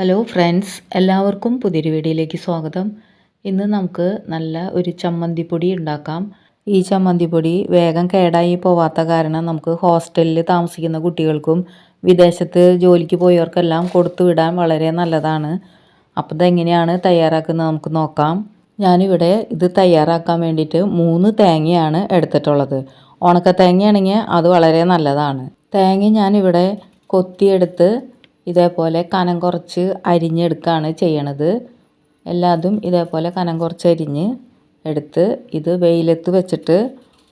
Hello friends എല്ലാവർക്കും പുതിയൊരു വീഡിയോയിലേക്ക് സ്വാഗതം. ഇന്ന് നമുക്ക് നല്ല ഒരു ചമ്മന്തിപ്പൊടി ഉണ്ടാക്കാം. ഈ ചമ്മന്തിപ്പൊടി വേഗം കേടായി പോവാത്ത കാരണം നമുക്ക് ഹോസ്റ്റലിൽ താമസിക്കുന്ന കുട്ടികൾക്കും വിദേശത്ത് ജോലിക്ക് പോയവർക്കെല്ലാം കൊടുത്തു വിടാൻ വളരെ നല്ലതാണ്. അപ്പോൾ ഇതെങ്ങനെയാണ് തയ്യാറാക്കുന്നത് നമുക്ക് നോക്കാം. ഞാനിവിടെ ഇത് തയ്യാറാക്കാൻ വേണ്ടിയിട്ട് മൂന്ന് തേങ്ങയാണ് എടുത്തിട്ടുള്ളത്. ഉണക്ക തേങ്ങയാണെങ്കിൽ അത് വളരെ നല്ലതാണ്. തേങ്ങ ഞാനിവിടെ കൊത്തിയെടുത്ത് ഇതേപോലെ കനം കുറച്ച് അരിഞ്ഞെടുക്കുകയാണ് ചെയ്യണത്. എല്ലാതും ഇതേപോലെ കനം കുറച്ച് അരിഞ്ഞ് എടുത്ത് ഇത് വെയിലത്ത് വെച്ചിട്ട്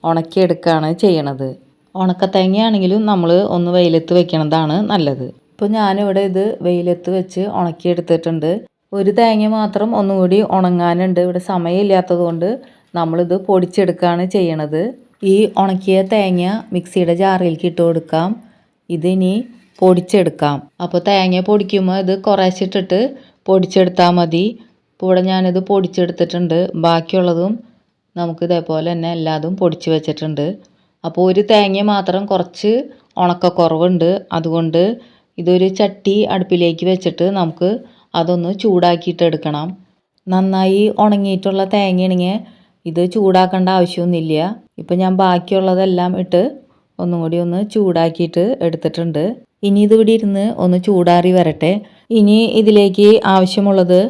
ഉണക്കിയെടുക്കുകയാണ് ചെയ്യണത്. ഉണക്കത്തേങ്ങയാണെങ്കിലും നമ്മൾ ഒന്ന് വെയിലത്ത് വെക്കണതാണ് നല്ലത്. ഇപ്പോൾ ഞാനിവിടെ ഇത് വെയിലത്ത് വെച്ച് ഉണക്കിയെടുത്തിട്ടുണ്ട്. ഒരു തേങ്ങ മാത്രം ഒന്നുകൂടി ഉണങ്ങാനുണ്ട്. ഇവിടെ സമയമില്ലാത്തത് കൊണ്ട് നമ്മളിത് പൊടിച്ചെടുക്കുകയാണ് ചെയ്യണത്. ഈ ഉണക്കിയ തേങ്ങ മിക്സിയുടെ ജാറിലേക്ക് ഇട്ട് കൊടുക്കാം. ഇതിനി പൊടിച്ചെടുക്കാം. അപ്പോൾ തേങ്ങ പൊടിക്കുമ്പോൾ ഇത് കുറേശ്ശിട്ടിട്ട് പൊടിച്ചെടുത്താൽ മതി. ഇവിടെ ഞാനിത് പൊടിച്ചെടുത്തിട്ടുണ്ട്. ബാക്കിയുള്ളതും നമുക്ക് ഇതേപോലെ തന്നെ എല്ലാതും പൊടിച്ച് വെച്ചിട്ടുണ്ട്. അപ്പോൾ ഒരു തേങ്ങ മാത്രം കുറച്ച് ഉണക്കക്കുറവുണ്ട്. അതുകൊണ്ട് ഇതൊരു ചട്ടി അടുപ്പിലേക്ക് വെച്ചിട്ട് നമുക്ക് അതൊന്ന് ചൂടാക്കിയിട്ട് എടുക്കണം. നന്നായി ഉണങ്ങിയിട്ടുള്ള തേങ്ങയാണെങ്കിൽ ഇത് ചൂടാക്കേണ്ട ആവശ്യമൊന്നുമില്ല. ഇപ്പം ഞാൻ ബാക്കിയുള്ളതെല്ലാം ഇട്ട് ഒന്നും കൂടി ഒന്ന് ചൂടാക്കിയിട്ട് എടുത്തിട്ടുണ്ട്. ഇനി ഇത് ഇവിടെ ഇരുന്ന് ഒന്ന് ചൂടാറി വരട്ടെ. ഇനി ഇതിലേക്ക് ആവശ്യമുള്ളത്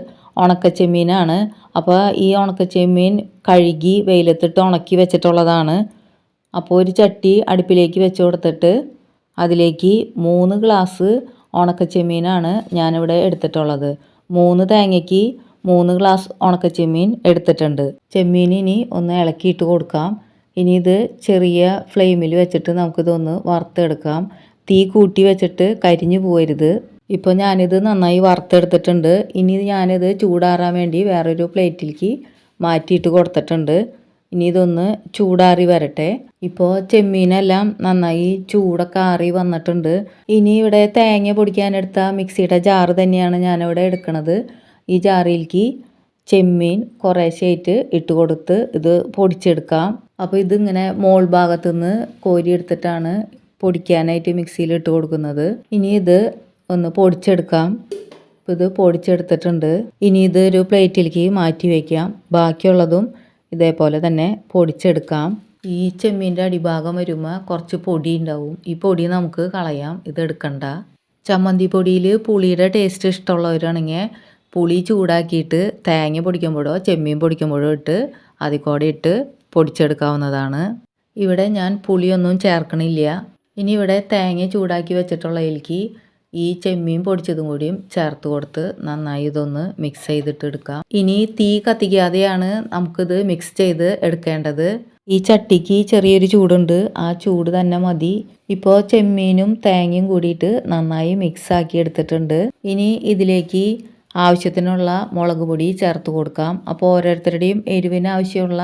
ഉണക്കച്ചെമ്മീനാണ്. അപ്പോൾ ഈ ഉണക്കച്ചെമ്മീൻ കഴുകി വെയിലത്തിട്ട് ഉണക്കി വെച്ചിട്ടുള്ളതാണ്. അപ്പോൾ ഒരു ചട്ടി അടുപ്പിലേക്ക് വെച്ച് കൊടുത്തിട്ട് അതിലേക്ക് മൂന്ന് ഗ്ലാസ് ഉണക്കച്ചെമ്മീനാണ് ഞാനിവിടെ എടുത്തിട്ടുള്ളത്. മൂന്ന് തേങ്ങയ്ക്ക് മൂന്ന് ഗ്ലാസ് ഉണക്കച്ചെമ്മീൻ എടുത്തിട്ടുണ്ട്. ചെമ്മീൻ ഇനി ഒന്ന് ഇളക്കിയിട്ട് കൊടുക്കാം. ഇനി ഇത് ചെറിയ ഫ്ലെയിമിൽ വെച്ചിട്ട് നമുക്കിതൊന്ന് വറുത്തെടുക്കാം. തീ കൂട്ടി വെച്ചിട്ട് കരിഞ്ഞു പോകരുത് ഇപ്പോൾ ഞാനിത് നന്നായി വറുത്തെടുത്തിട്ടുണ്ട്. ഇനി ഞാനിത് ചൂടാറാൻ വേണ്ടി വേറൊരു പ്ലേറ്റിലേക്ക് മാറ്റിയിട്ട് കൊടുത്തിട്ടുണ്ട്. ഇനി ഇതൊന്ന് ചൂടാറി വരട്ടെ. ഇപ്പോൾ ചെമ്മീനെല്ലാം നന്നായി ചൂടൊക്കെ ആറി വന്നിട്ടുണ്ട്. ഇനി ഇവിടെ തേങ്ങ പൊടിക്കാനെടുത്ത മിക്സിയുടെ ജാറ് തന്നെയാണ് ഞാനിവിടെ എടുക്കുന്നത് ഈ ജാറിലേക്ക് ചെമ്മീൻ കുറേശ്ശേറ്റ് ഇട്ട് കൊടുത്ത് ഇത് പൊടിച്ചെടുക്കാം. അപ്പോൾ ഇതിങ്ങനെ മോൾ ഭാഗത്തുനിന്ന് കോരി എടുത്തിട്ടാണ് പൊടിക്കാനായിട്ട് മിക്സിയിൽ ഇട്ട് കൊടുക്കുന്നത്. ഇനി ഇത് ഒന്ന് പൊടിച്ചെടുക്കാം. ഇപ്പം ഇത് പൊടിച്ചെടുത്തിട്ടുണ്ട്. ഇനി ഇത് ഒരു പ്ലേറ്റിലേക്ക് മാറ്റി വയ്ക്കാം ബാക്കിയുള്ളതും ഇതേപോലെ തന്നെ പൊടിച്ചെടുക്കാം. ഈ ചെമ്മീന്റെ അടിഭാഗം വരുമ്പോൾ കുറച്ച് പൊടി ഉണ്ടാവും. ഈ പൊടി നമുക്ക് കളയാം. ഇത് എടുക്കണ്ട. ചമ്മന്തി പൊടിയിൽ പുളിയുടെ ടേസ്റ്റ് ഇഷ്ടമുള്ളവരാണെങ്കിൽ പുളി ചൂടാക്കിയിട്ട് തേങ്ങ പൊടിക്കുമ്പോഴോ ചെമ്മീൻ പൊടിക്കുമ്പോഴോ ഇട്ട് അതിൽ കൂടെ ഇട്ട് പൊടിച്ചെടുക്കാവുന്നതാണ്. ഇവിടെ ഞാൻ പുളിയൊന്നും ചേർക്കണില്ല. ഇനി ഇവിടെ തേങ്ങ ചൂടാക്കി വെച്ചിട്ടുള്ള വെച്ചിട്ടുള്ളതിലേക്ക് ഈ ചെമ്മീൻ പൊടിച്ചതും കൂടിയും ചേർത്ത് കൊടുത്ത് നന്നായി ഇതൊന്ന് മിക്സ് ചെയ്തിട്ട് എടുക്കാം ഇനി തീ കത്തിക്കാതെയാണ് നമുക്കിത് മിക്സ് ചെയ്ത് എടുക്കേണ്ടത്. ഈ ചട്ടിക്ക് ചെറിയൊരു ചൂടുണ്ട്. ആ ചൂട് തന്നെ മതി. ഇപ്പോൾ ചെമ്മീനും തേങ്ങയും കൂടിയിട്ട് നന്നായി മിക്സ് ആക്കി എടുത്തിട്ടുണ്ട്. ഇനി ഇതിലേക്ക് ആവശ്യത്തിനുള്ള മുളക് പൊടി ചേർത്ത് കൊടുക്കാം. അപ്പോൾ ഓരോരുത്തരുടെയും എരിവിന് ആവശ്യമുള്ള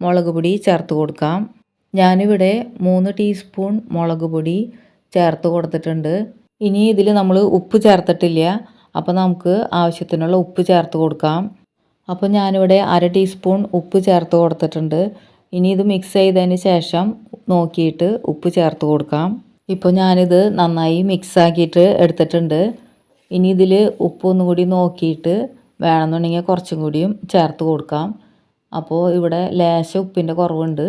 മുളക് പൊടി ചേർത്ത് കൊടുക്കാം. ഞാനിവിടെ മൂന്ന് ടീസ്പൂൺ മുളക് പൊടി ചേർത്ത് കൊടുത്തിട്ടുണ്ട്. ഇനി ഇതിൽ നമ്മൾ ഉപ്പ് ചേർത്തിട്ടില്ല. അപ്പോൾ നമുക്ക് ആവശ്യത്തിനുള്ള ഉപ്പ് ചേർത്ത് കൊടുക്കാം. അപ്പോൾ ഞാനിവിടെ അര ടീസ്പൂൺ ഉപ്പ് ചേർത്ത് കൊടുത്തിട്ടുണ്ട്. ഇനി ഇത് മിക്സ് ചെയ്തതിന് ശേഷം നോക്കിയിട്ട് ഉപ്പ് ചേർത്ത് കൊടുക്കാം. ഇപ്പോൾ ഞാനിത് നന്നായി മിക്സ് ആക്കിയിട്ട് എടുത്തിട്ടുണ്ട്. ഇനി ഇതിൽ ഉപ്പ് ഒന്നും കൂടി നോക്കിയിട്ട് വേണമെന്നുണ്ടെങ്കിൽ കുറച്ചും കൂടിയും ചേർത്ത് കൊടുക്കാം. അപ്പോൾ ഇവിടെ ലേശം ഉപ്പിന്റെ കുറവുണ്ട്.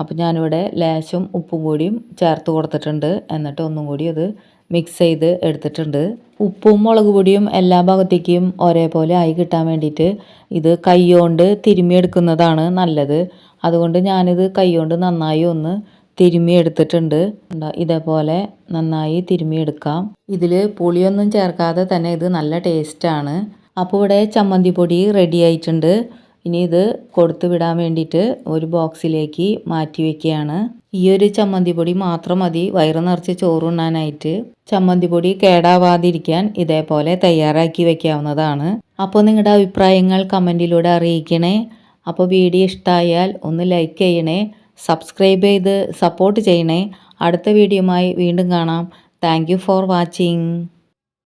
അപ്പോൾ ഞാനിവിടെ ലേശം ഉപ്പും കൂടിയും ചേർത്ത് കൊടുത്തിട്ടുണ്ട്. എന്നിട്ട് ഒന്നും കൂടി അത് മിക്സ് ചെയ്ത് എടുത്തിട്ടുണ്ട്. ഉപ്പും മുളക് പൊടിയും എല്ലാ ഭാഗത്തേക്കും ഒരേപോലെ ആയി കിട്ടാൻ വേണ്ടിയിട്ട് ഇത് കൈകൊണ്ട് തിരുമ്മിയെടുക്കുന്നതാണ് നല്ലത്. അതുകൊണ്ട് ഞാനിത് കൈകൊണ്ട് നന്നായി ഒന്ന് തിരുമ്മി എടുത്തിട്ടുണ്ട് ഇതേപോലെ നന്നായി തിരുമ്മിയെടുക്കാം. ഇതിൽ പുളിയൊന്നും ചേർക്കാതെ തന്നെ ഇത് നല്ല ടേസ്റ്റാണ് അപ്പോൾ ഇവിടെ ചമ്മന്തി പൊടി റെഡി ആയിട്ടുണ്ട്. ഇനി ഇത് കൊടുത്തു വിടാൻ വേണ്ടിയിട്ട് ഒരു ബോക്സിലേക്ക് മാറ്റി വയ്ക്കുകയാണ് ഈ ഒരു ചമ്മന്തി പൊടി മാത്രം മതി. വയറ് നിറച്ച് ചോറുണ്ണാനായിട്ട് ചമ്മന്തി പൊടി കേടാവാതിരിക്കാൻ ഇതേപോലെ തയ്യാറാക്കി വെക്കാവുന്നതാണ്. അപ്പോൾ നിങ്ങളുടെ അഭിപ്രായങ്ങൾ കമന്റിലൂടെ അറിയിക്കണേ. അപ്പോൾ വീഡിയോ ഇഷ്ടമായാൽ ഒന്ന് ലൈക്ക് ചെയ്യണേ. സബ്സ്ക്രൈബ് ചെയ്ത് സപ്പോർട്ട് ചെയ്യണേ. അടുത്ത വീഡിയോയുമായി വീണ്ടും കാണാം. Thank for watching.